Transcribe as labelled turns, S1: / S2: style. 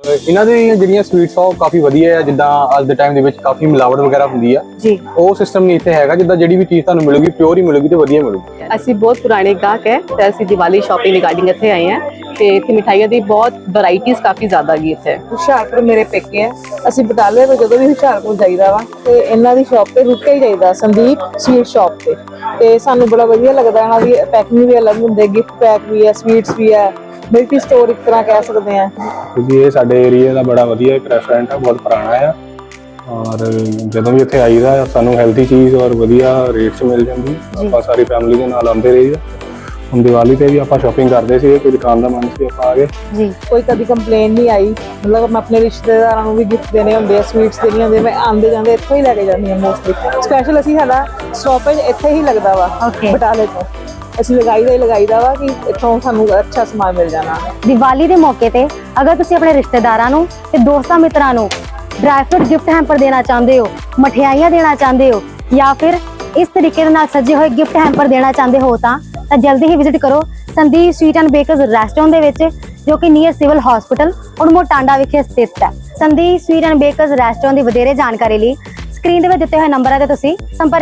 S1: ਇਹਨਾਂ ਦੀ ਜਿਹੜੀਆਂ ਸਵੀਟਸ ਆ ਉਹ ਕਾਫੀ ਵਧੀਆ ਹੈ ਜਿੱਦਾਂ ਅੱਜ ਦੇ ਟਾਈਮ ਦੇ ਵਿੱਚ ਕਾਫੀ ਮਿਲਾਵਟ ਵਗੈਰਾ ਹੁੰਦੀ ਆ।
S2: ਜੀ।
S1: ਉਹ ਸਿਸਟਮ ਨਹੀਂ ਇੱਥੇ ਹੈਗਾ ਜਿੱਦਾਂ ਜਿਹੜੀ ਵੀ ਚੀਜ਼ ਤੁਹਾਨੂੰ ਮਿਲੂਗੀ ਪਿਓਰ ਹੀ ਮਿਲੂਗੀ ਤੇ ਵਧੀਆ ਮਿਲੂਗੀ।
S2: ਅਸੀਂ ਬਹੁਤ ਪੁਰਾਣੇ ਗਾਹਕ ਹੈ ਤੇ ਅਸੀਂ ਦੀਵਾਲੀ ਸ਼ਾਪਿੰਗ ਰਿਗਾਰਡਿੰਗ ਇੱਥੇ ਆਏ ਹਾਂ ਤੇ ਇੱਥੇ ਮਿਠਾਈਆਂ ਦੀ ਬਹੁਤ ਵੈਰਾਈਟੀਆਂ ਕਾਫੀ ਜ਼ਿਆਦਾ ਗਈ ਇੱਥੇ।
S3: ਹੁਸ਼ਿਆਰਪੁਰ ਮੇਰੇ ਪੇਕੇ ਆ ਅਸੀਂ ਬਟਾਲੇ ਤੋਂ ਜਦੋਂ ਵੀ ਹੁਸ਼ਿਆਰਪੁਰ ਜਾਈਦਾ ਵਾ ਤੇ ਇਹਨਾਂ ਦੀ ਸ਼ਾਪ ਤੇ ਰੁਕ ਕੇ ਹੀ ਜਾਈਦਾ ਸੰਦੀਪ ਸਵੀਟ ਸ਼ਾਪ ਤੇ। ਤੇ ਸਾਨੂੰ ਬੜਾ ਵਧੀਆ ਲੱਗਦਾ ਇਹਨਾਂ ਦੀ ਪੈਕਿੰਗ ਵੀ ਅਲੱਗ ਹੁੰਦੇ ਗਿਫਟ ਪੈਕ ਵੀ ਹੈ ਸਵੀਟਸ ਵੀ ਹੈ। ਮਲਟੀ ਸਟੋਰ ਇੱਕ ਤਰ੍ਹਾਂ ਕਹਿ ਸਕਦੇ ਆ
S1: ਕਿਉਂਕਿ ਇਹ ਸਾਡੇ ਏਰੀਆ ਦਾ ਬੜਾ ਵਧੀਆ ਇੱਕ ਰੈਸਟੋਰੈਂਟ ਆ ਬਹੁਤ ਪੁਰਾਣਾ ਆ। ਔਰ ਜਦੋਂ ਵੀ ਇੱਥੇ ਆਈਦਾ ਸਾਨੂੰ ਹੈਲਥੀ ਚੀਜ਼ ਔਰ ਵਧੀਆ ਰੇਟ 'ਚ ਮਿਲ ਜਾਂਦੀ। ਆਪਾਂ ਸਾਰੀ ਫੈਮਿਲੀ ਦੇ ਨਾਲ ਆਉਂਦੇ ਰਹੀਦਾ। ਹੁਣ ਦੀਵਾਲੀ ਤੇ ਵੀ ਆਪਾਂ ਸ਼ਾਪਿੰਗ ਕਰਦੇ ਸੀ ਕੋਈ ਦੁਕਾਨ ਦਾ ਮਨ ਸੀ ਆਪਾਂ ਆ ਗਏ।
S2: ਜੀ
S3: ਕੋਈ ਕਦੀ ਕੰਪਲੇਨ ਨਹੀਂ ਆਈ। ਮਤਲਬ ਮੈਂ ਆਪਣੇ ਰਿਸ਼ਤੇਦਾਰਾਂ ਨੂੰ ਵੀ ਗਿਫਟ ਦੇਣੇ ਹੁੰਦੇ ਆ ਸਵੀਟਸ ਦੇਣੀਆਂ ਹੁੰਦੀਆਂ ਮੈਂ ਆਂਦੇ ਜਾਂਦੇ ਇੱਥੋਂ ਹੀ ਲੈ ਕੇ ਜਾਂਦੀ ਹਾਂ ਮੋਸਟਲੀ ਸਪੈਸ਼ਲ ਅਸੀਂ ਸਾਡਾ ਸਟਾਪੇਜ ਇੱਥੇ ਹੀ ਲੱਗਦਾ ਵਾ. ਬਟਾਲੇ ਤੋਂ। ਅਸੀਂ ਲਗਾਈਦਾ ਹੀ ਲਗਾਈਦਾ ਵਾ ਕਿ ਇੱਥੋਂ ਸਾਨੂੰ ਅੱਛਾ ਸਮਾਨ ਮਿਲ ਜਾਣਾ।
S4: ਦੀਵਾਲੀ ਦੇ ਮੌਕੇ ਤੇ ਅਗਰ ਤੁਸੀਂ ਆਪਣੇ ਰਿਸ਼ਤੇਦਾਰਾਂ ਨੂੰ ਤੇ ਦੋਸਤਾਂ ਮਿੱਤਰਾਂ ਨੂੰ ਡਰਾਈ ਫਰੂਟ ਗਿਫਟ ਹੈਂਪਰ ਦੇਣਾ ਚਾਹੁੰਦੇ ਹੋ, ਮਠਿਆਈਆਂ ਦੇਣਾ ਚਾਹੁੰਦੇ ਹੋ ਜਾਂ ਫਿਰ ਇਸ ਤਰੀਕੇ ਨਾਲ ਸਜੇ ਹੋਏ ਗਿਫਟ ਹੈਂਪਰ ਦੇਣਾ ਚਾਹੁੰਦੇ ਹੋ ਤਾਂ ਤਾਂ ਜਲਦੀ ਹੀ ਵਿਜ਼ਿਟ ਕਰੋ Sandeep sweet and bakers restaurant ਦੇ ਵਿੱਚ, ਜੋ ਕਿ near civil hospital Urmar Tanda ਵਿਖੇ ਸਥਿਤ ਹੈ। Sandeep sweet and bakers restaurant ਦੀ ਵਧੇਰੇ ਜਾਣਕਾਰੀ ਲਈ ਸਕਰੀਨ ਦੇ ਵਿੱਚ ਦਿੱਤੇ ਹੋਏ ਨੰਬਰਾਂ ਤੇ ਤੁਸੀਂ ਸੰਪਰਕ